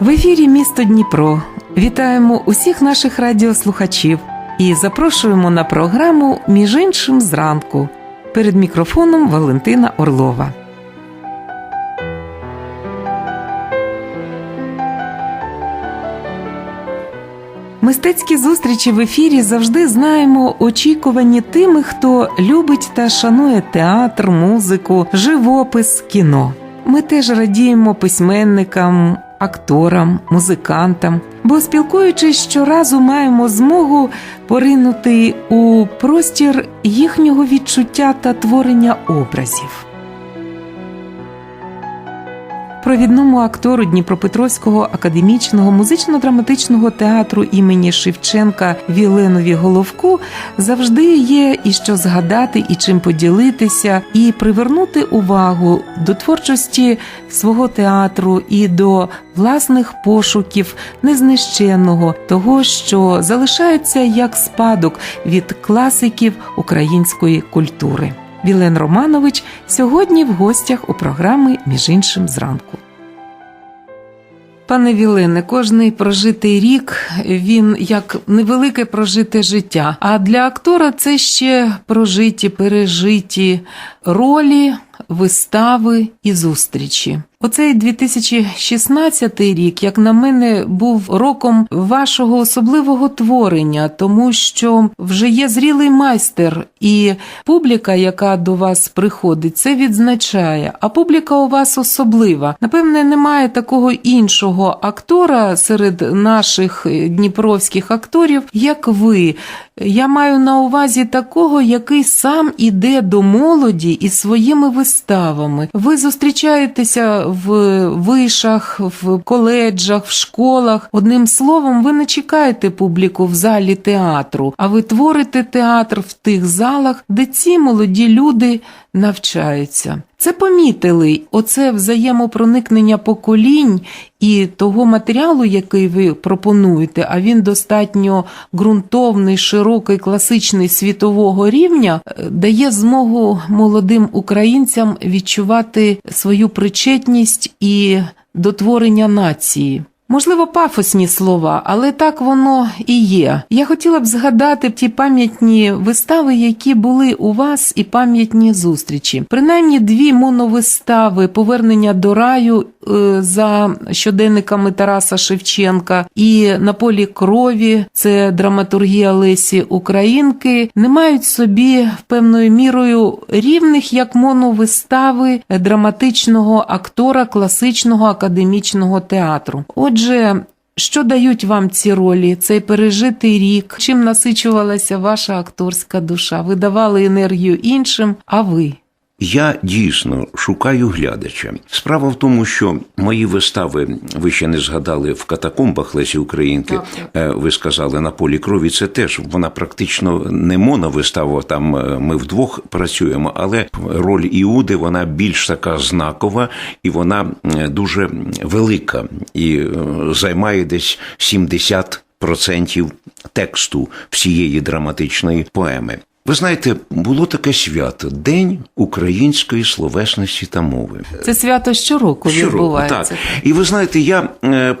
В ефірі місто Дніпро. Вітаємо усіх наших радіослухачів і запрошуємо на програму між іншим зранку. Перед мікрофоном Валентина Орлова. Мистецькі зустрічі в ефірі завжди знаємо очікувані тими, хто любить та шанує театр, музику, живопис, кіно. Ми теж радіємо письменникам, акторам, музикантам, бо спілкуючись щоразу, маємо змогу поринути у простір їхнього відчуття та творення образів. Провідному актору Дніпропетровського академічного музично-драматичного театру імені Шевченка Віленові Головку завжди є і що згадати, і чим поділитися, і привернути увагу до творчості свого театру і до власних пошуків незнищенного того, що залишається як спадок від класиків української культури. Вілен Романович сьогодні в гостях у програми між іншим зранку. Пане Вілине, кожний прожитий рік він як невелике прожите життя. А для актора це ще прожиті, пережиті ролі, вистави і зустрічі. Оцей 2016 рік, як на мене, був роком вашого особливого творення, тому що вже є зрілий майстер, і публіка, яка до вас приходить, це відзначає. А публіка у вас особлива. Напевне, немає такого іншого актора серед наших дніпровських акторів, як ви. Я маю на увазі такого, який сам іде до молоді із своїми виставами. Ви зустрічаєтеся в вишах, в коледжах, в школах. Одним словом, ви не чекаєте публіку в залі театру, а ви творите театр в тих залах, де ці молоді люди навчаються. Це помітили оце взаємопроникнення поколінь і того матеріалу, який ви пропонуєте, а він достатньо ґрунтовний, широкий, класичний світового рівня, е, дає змогу молодим українцям відчувати свою причетність і дотворення нації. Можливо, пафосні слова, але так воно і є. Я хотіла б згадати ті пам'ятні вистави, які були у вас, і пам'ятні зустрічі. Принаймні дві моновистави повернення до раю е, за щоденниками Тараса Шевченка і на полі крові це драматургія Лесі Українки, не мають собі певною мірою рівних як моновистави драматичного актора класичного академічного театру. Отже. Отже, що дають вам ці ролі, цей пережитий рік? Чим насичувалася ваша акторська душа? Ви давали енергію іншим, а ви? Я дійсно шукаю глядача. Справа в тому, що мої вистави ви ще не згадали в катакомбах Лесі Українки. Так, так. Ви сказали на полі крові. Це теж вона практично не моновистава. Там ми вдвох працюємо, але роль Іуди вона більш така знакова і вона дуже велика і займає десь 70% тексту всієї драматичної поеми. Ви знаєте, було таке свято День української словесності та мови. Це свято щороку, щороку відбувається. Так. І ви знаєте, я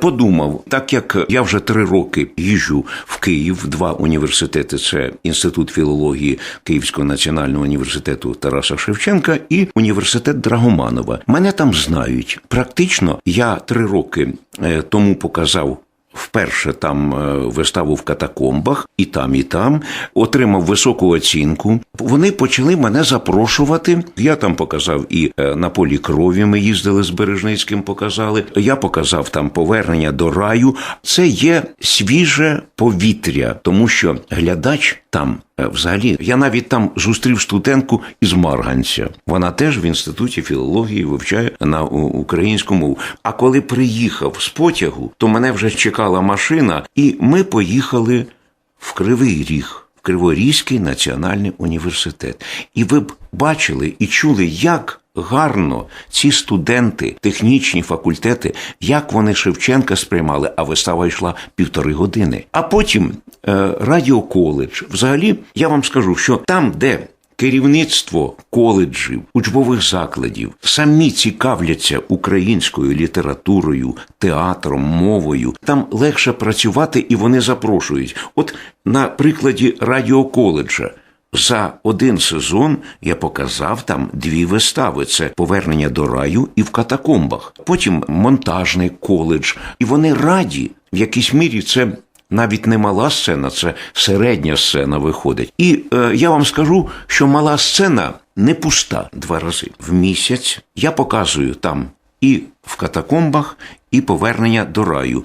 подумав, так як я вже три роки їжджу в Київ, два університети: це інститут філології Київського національного університету Тараса Шевченка і університет Драгоманова. Мене там знають. Практично я три роки тому показав. Вперше там виставу в катакомбах, і там, і там отримав високу оцінку. Вони почали мене запрошувати. Я там показав і на полі крові. Ми їздили з Бережницьким, показали. Я показав там повернення до раю. Це є свіже повітря, тому що глядач там. Взагалі, я навіть там зустрів студентку із Марганця. Вона теж в інституті філології вивчає на українську мову. А коли приїхав з потягу, то мене вже чекала машина, і ми поїхали в Кривий Ріг, Криворізький національний університет. І ви б бачили і чули, як. Гарно ці студенти, технічні факультети, як вони Шевченка сприймали, а вистава йшла півтори години. А потім е, радіоколедж. Взагалі, я вам скажу, що там, де керівництво коледжів, учбових закладів самі цікавляться українською літературою, театром, мовою. Там легше працювати і вони запрошують. От на прикладі радіоколеджа. За один сезон я показав там дві вистави: це повернення до раю і в катакомбах. Потім монтажний коледж, і вони раді в якійсь мірі це. Навіть не мала сцена, це середня сцена виходить. І е, я вам скажу, що мала сцена не пуста два рази в місяць. Я показую там і в катакомбах, і повернення до раю.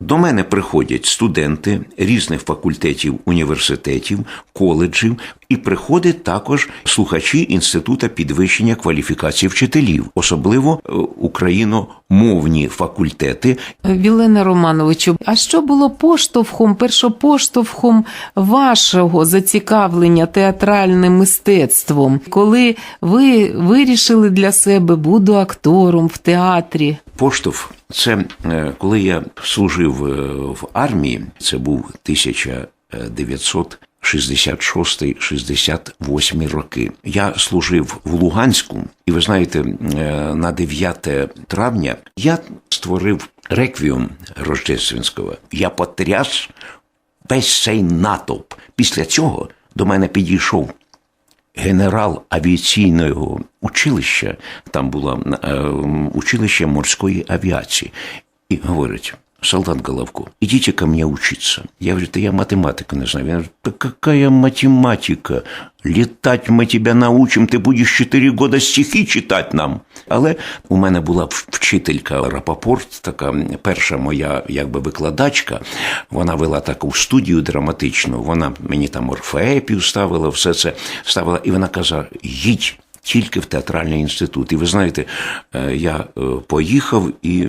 До мене приходять студенти різних факультетів, університетів, коледжів, і приходять також слухачі інститута підвищення кваліфікації вчителів, особливо е, україномовні факультети. Вілена Романовичу, а що було поштовхом, першопоштовхом вашого зацікавлення театральним мистецтвом, коли ви вирішили для себе буду актором в театрі? Поштовх це е, коли я служив е, в армії, це був 1966-68 роки. Я служив в Луганську, і ви знаєте, е, на 9 травня я створив реквіум Рождественського. Я потряс весь цей натовп. Після цього до мене підійшов генерал авіаційного училища, там було е, училище морської авіації, і говорить. Солдат Головко, идите ко мне учиться. Я говорю, да я математику не знаю. Він говорить, да какая математика? Літать ми тебе научим, ти будеш 4 года стихи читати нам. Але у мене була вчителька Рапопорт, така перша моя якби викладачка. Вона вела таку студію драматичну. Вона мені там орфеепів ставила, все це ставила, і вона казала: їдь тільки в театральний інститут. І ви знаєте, е, я е, поїхав і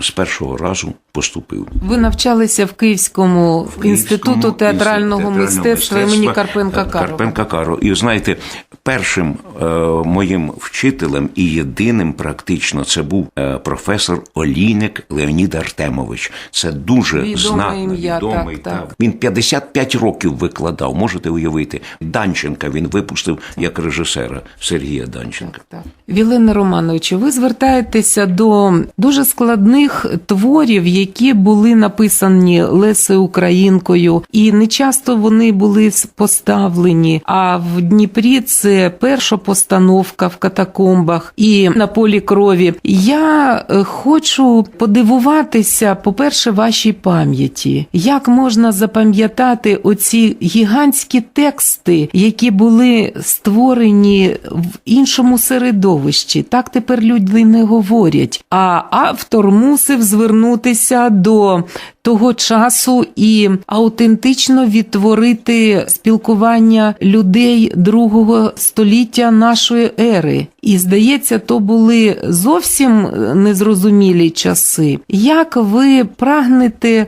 з першого разу поступив. Ви навчалися в Київському, інституту театрального мистецтва імені Карпенка Карова. Карпенка Каро. І знаєте, першим е, моїм вчителем і єдиним практично це був е, професор Олійник Леонід Артемович. Це дуже Відоме знатний, ім'я, відомий. так, так. Він 55 років викладав, можете уявити. Данченка він випустив як режисера Сергія Данченка. Так. Вілена Романовичу, ви звертаєтеся до дуже складних творів, які були написані Лесею Українкою, і не часто вони були поставлені. А в Дніпрі це перша постановка в катакомбах і на полі крові. Я е, хочу подивуватися, по-перше, вашій пам'яті. Як можна запам'ятати оці гігантські тексти, які були створені в іншому середовищі? Так тепер люди не говорять. А автор мусив звернутися до того часу і аутентично відтворити спілкування людей другого століття нашої ери. І здається, то були зовсім незрозумілі часи. Як ви прагнете е,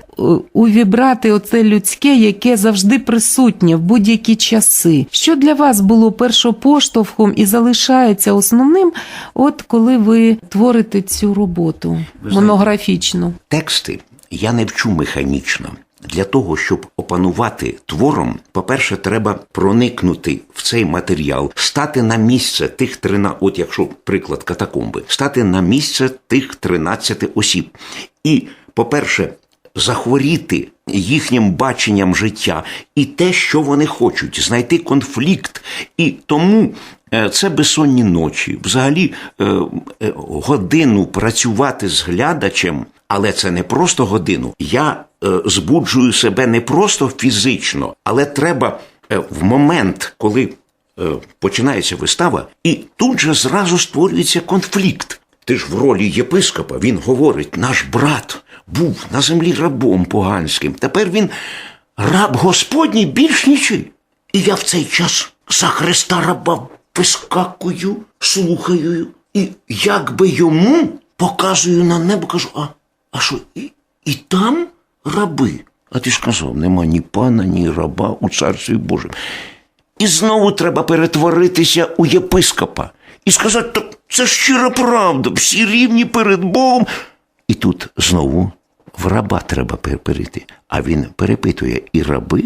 увібрати оце людське, яке завжди присутнє в будь-які часи? Що для вас було першопоштовхом і залишається основним, от коли ви творите цю роботу знаєте, монографічну? Тексти я не вчу механічно. Для того, щоб опанувати твором, по-перше, треба проникнути в цей матеріал, стати на місце тих 13, от якщо приклад катакомби, стати на місце тих 13 осіб. І, по-перше, захворіти їхнім баченням життя і те, що вони хочуть, знайти конфлікт. І тому е, це безсонні ночі. Взагалі, е, е, годину працювати з глядачем, але це не просто годину. Я збуджую себе не просто фізично, але треба в момент, коли починається вистава, і тут же зразу створюється конфлікт. Ти ж в ролі єпископа він говорить: наш брат був на землі рабом поганським. Тепер він раб Господній більш нічий. І я в цей час за Христа раба вискакую, слухаю, і як би йому показую на небо, кажу, а, а що, і, і там раби? А ти ж казав, нема ні пана, ні раба у царстві Божому. І знову треба перетворитися у єпископа і сказати, так це щира правда, всі рівні перед Богом. І тут знову в раба треба пер- перейти. А він перепитує, і раби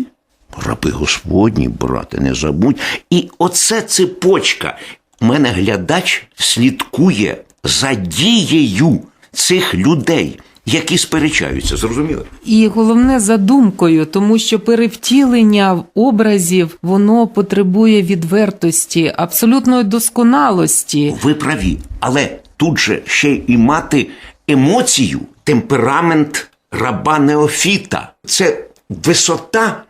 раби Господні, брате, не забудь. І оце цепочка. У мене глядач слідкує за дією цих людей, які сперечаються. Зрозуміло? І головне за думкою, тому що перевтілення образів воно потребує відвертості, абсолютної досконалості. Ви праві, але тут же ще і мати емоцію, темперамент раба Неофіта. Це висота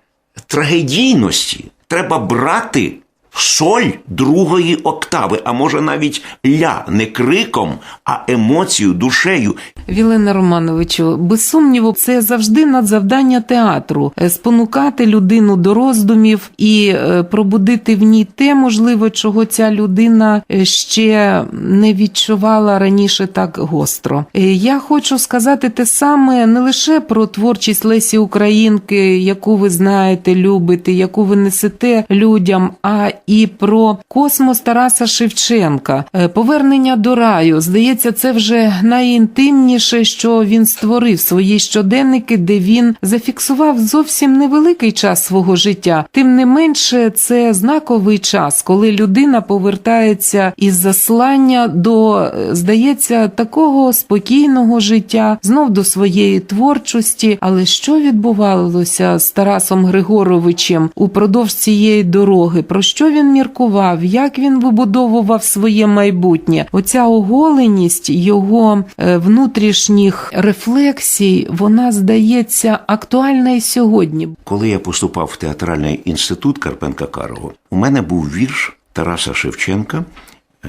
трагедійності. Треба брати соль другої октави, а може навіть ля не криком, а емоцією, душею. Вілена Романовичу, без сумніву, це завжди надзавдання театру е, спонукати людину до роздумів і е, пробудити в ній те, можливо, чого ця людина е, ще не відчувала раніше так гостро. Я хочу сказати те саме не лише про творчість Лесі Українки, яку ви знаєте, любите, яку ви несете людям, а і про космос Тараса Шевченка. Е, Повернення до раю. Здається, це вже найінтимніше, що він створив свої щоденники, де він зафіксував зовсім невеликий час свого життя. Тим не менше, це знаковий час, коли людина повертається із заслання до, е, здається, такого спокійного життя, знов до своєї творчості. Але що відбувалося з Тарасом Григоровичем упродовж цієї дороги? Про що він міркував? Як він вибудовував своє майбутнє? Оця оголеність його е, внутрішніх рефлексій, вона здається актуальна і сьогодні. Коли я поступав в театральний інститут Карпенка Карого, у мене був вірш Тараса Шевченка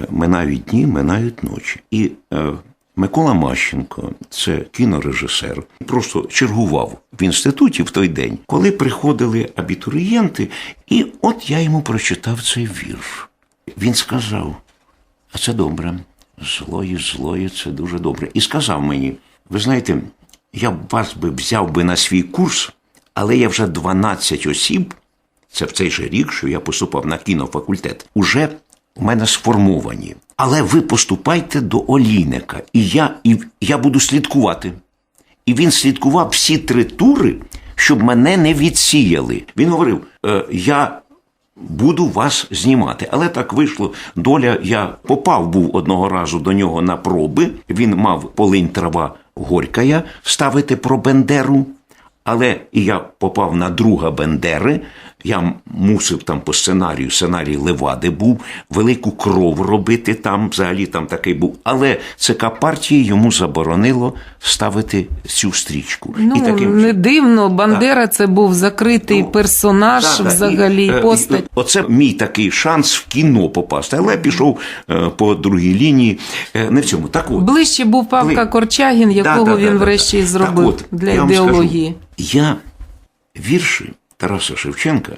Минають дні, минають ночі. І е, Микола Мащенко, це кінорежисер, просто чергував в інституті в той день, коли приходили абітурієнти, і от я йому прочитав цей вірш. Він сказав: а це добре, злої, злої, це дуже добре. І сказав мені: ви знаєте, я б вас би взяв би на свій курс, але я вже 12 осіб, це в цей же рік, що я поступав на кінофакультет, уже у мене сформовані. Але ви поступайте до Олійника, і я, і я буду слідкувати. І він слідкував всі три тури, щоб мене не відсіяли. Він говорив: е, я буду вас знімати. Але так вийшло. Доля, я попав був одного разу до нього на проби. Він мав полинь трава горькая ставити про Бендеру. Але я попав на друга Бендери. Я мусив там по сценарію, сценарій Левади був, велику кров робити там, взагалі там такий був. Але ЦК партії йому заборонило ставити цю стрічку. Ну і таким не дивно, Бандера це був закритий Ну, персонаж, Так, так. взагалі, І, е, постать. Оце мій такий шанс в кіно попасти. Але пішов е, по другій лінії. Е, Не в цьому. Так от. Ближче був Павка Коли- Корчагін, якого Да, да, він да, да, врешті і да. зробив Так от, для я вам ідеології. Скажу, я вірші Тараса Шевченка,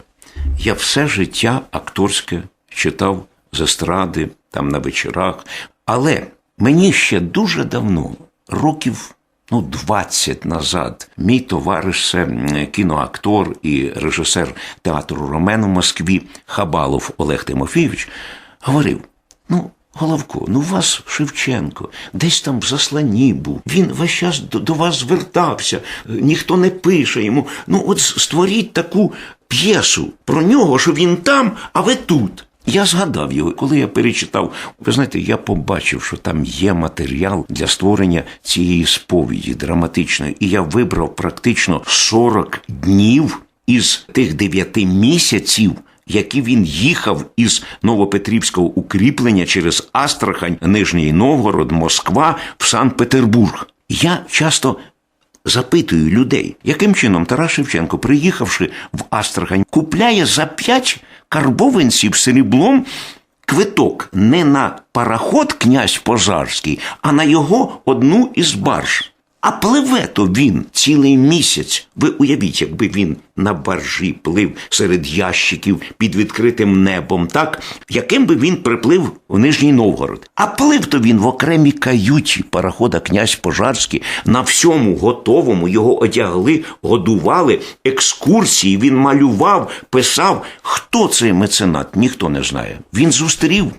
я все життя акторське читав з естради, там на вечорах. Але мені ще дуже давно, років. Ну, 20 назад мій товариш, це кіноактор і режисер театру Ромен у Москві Хабалов Олег Тимофійович, говорив: ну, Головко, ну вас Шевченко, десь там в засланні був. Він весь час до, до вас звертався, ніхто не пише йому. Ну, от створіть таку п'єсу про нього, що він там, а ви тут. Я згадав його, коли я перечитав. Ви знаєте, я побачив, що там є матеріал для створення цієї сповіді драматичної, і я вибрав практично 40 днів із тих 9 місяців які він їхав із Новопетрівського укріплення через Астрахань, Нижній Новгород, Москва в Санкт-Петербург. Я часто запитую людей, яким чином Тарас Шевченко, приїхавши в Астрахань, купляє за п'ять карбованців сріблом квиток не на пароход князь Пожарський, а на його одну із барж. А пливе то він цілий місяць. Ви уявіть, якби він на баржі плив серед ящиків під відкритим небом, так яким би він приплив в Нижній Новгород. А плив то він в окремій каюті парохода князь Пожарський на всьому готовому його одягли, годували, екскурсії. Він малював, писав. Хто цей меценат? Ніхто не знає. Він зустрів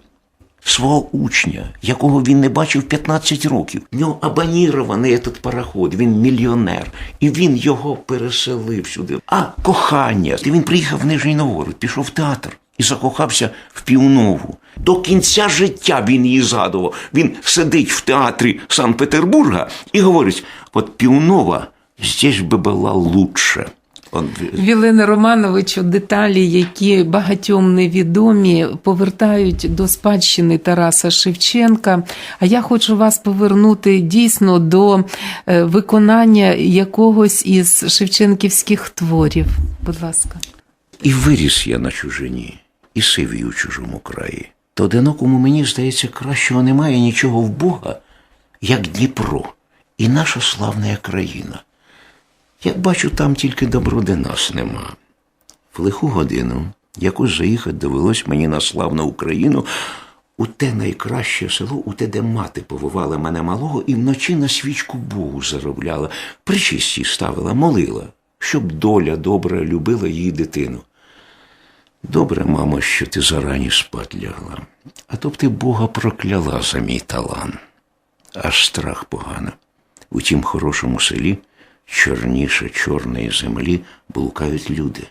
свого учня, якого він не бачив 15 років. В нього абонірований этот пароход, він мільйонер, і він його переселив сюди. А кохання. Він приїхав в Нижній Новгород, пішов в театр і закохався в півнову. До кінця життя він її згадував. Він сидить в театрі Санкт-Петербурга і говорить: от півнова здесь би була лучше. Он, Вілена Романовичу, деталі, які багатьом невідомі, повертають до спадщини Тараса Шевченка. А я хочу вас повернути дійсно до е, виконання якогось із шевченківських творів. Будь ласка. І виріс я на чужині, і сивій у чужому краї. То одинокому мені здається, кращого немає нічого в Бога, як Дніпро, і наша славна країна. Як бачу, там тільки доброди нас нема. В лиху годину якось заїхати довелось мені на славну Україну, у те найкраще село, у те, де мати повивала мене малого, і вночі на свічку Богу заробляла, причисті ставила, молила, щоб доля добра любила її дитину. Добре, мамо, що ти зарані спать лягла, а то б ти Бога прокляла за мій талант. Аж страх погано. У тім хорошому селі, чорніше чорної землі, блукають люди.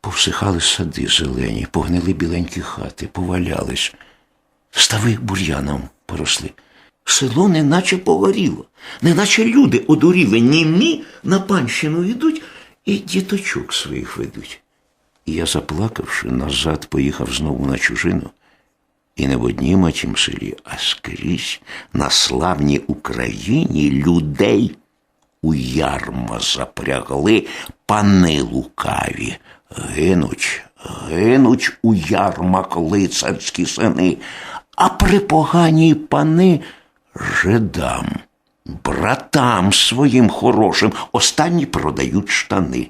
Повсихали сади зелені, погнили біленькі хати, повалялись, стави бур'яном поросли. Село неначе погоріло, неначе люди одуріли, німі на панщину йдуть і діточок своїх ведуть. І я, заплакавши, назад поїхав знову на чужину. І не в однім тім селі, а скрізь на славній Україні людей у ярма запрягли пани лукаві. Гинуть, гинуть у ярмах лицарські сини, а припогані пани жидам, братам своїм хорошим, останні продають штани.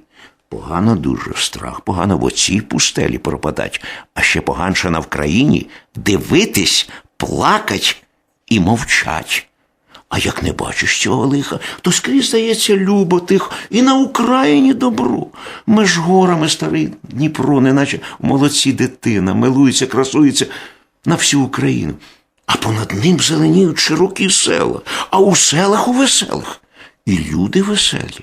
Погано дуже страх, погано в оцій пустелі пропадать, а ще поганше на Вкраїні дивитись, плакать і мовчать. А як не бачиш цього лиха, то скрізь здається любо тих і на Україні добро. Меж горами старий Дніпро, неначе молодці дитина, милується, красується на всю Україну. А понад ним зеленіють широкі села, а у селах у веселих і люди веселі.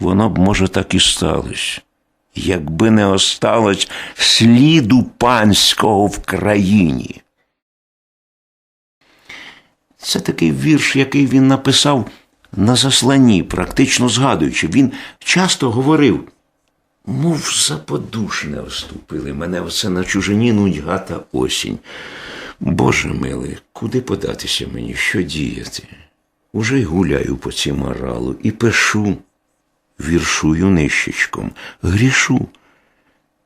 Воно б, може, так і сталося, якби не осталось сліду панського в країні. Це такий вірш, який він написав на засланні, практично згадуючи. Він часто говорив, мов за подушне оступили мене оце на чужині нудьга та осінь. Боже милий, куди податися мені, що діяти? Уже й гуляю по цім оралу і пишу, віршую нищечком, грішу.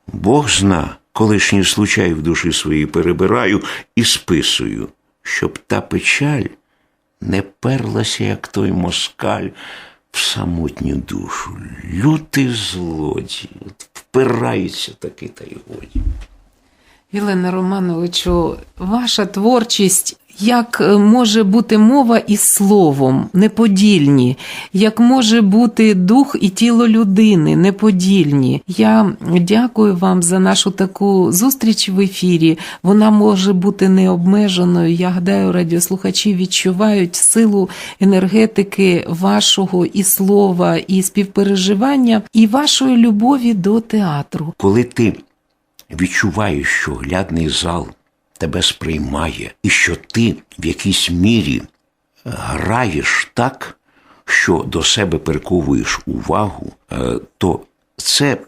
Бог зна, колишній случай в душі своїй перебираю і списую, щоб та печаль не перлася, як той москаль, в самотню душу. Лютий злодій, впирається таки та й годі. Єлена Романовичу, ваша творчість. Як е, може бути мова із словом неподільні, як може бути дух і тіло людини неподільні. Я дякую вам за нашу таку зустріч в ефірі. Вона може бути необмеженою. Я гадаю, радіослухачі відчувають силу енергетики вашого і слова, і співпереживання, і вашої любові до театру. Коли ти відчуваєш, що глядний зал тебе сприймає, і що ти в якійсь мірі граєш так, що до себе перековуєш увагу, е, то це е,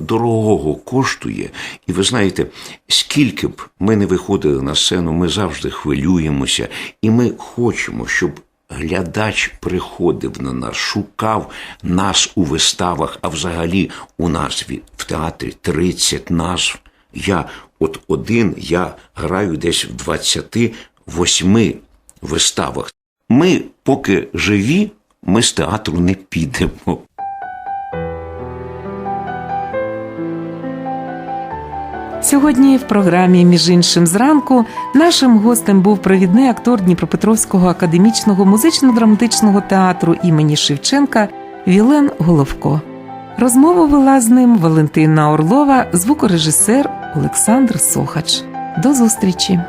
дорогого коштує. І ви знаєте, скільки б ми не виходили на сцену, ми завжди хвилюємося, і ми хочемо, щоб глядач приходив на нас, шукав нас у виставах, а взагалі у нас в театрі 30 назв. Я от один, я граю десь в 28 виставах. Ми, поки живі, ми з театру не підемо. Сьогодні в програмі Між іншим зранку нашим гостем був провідний актор Дніпропетровського академічного музично-драматичного театру імені Шевченка Вілен Головко. Розмову вела з ним Валентина Орлова, звукорежисер Олександр Сохач. До зустрічі!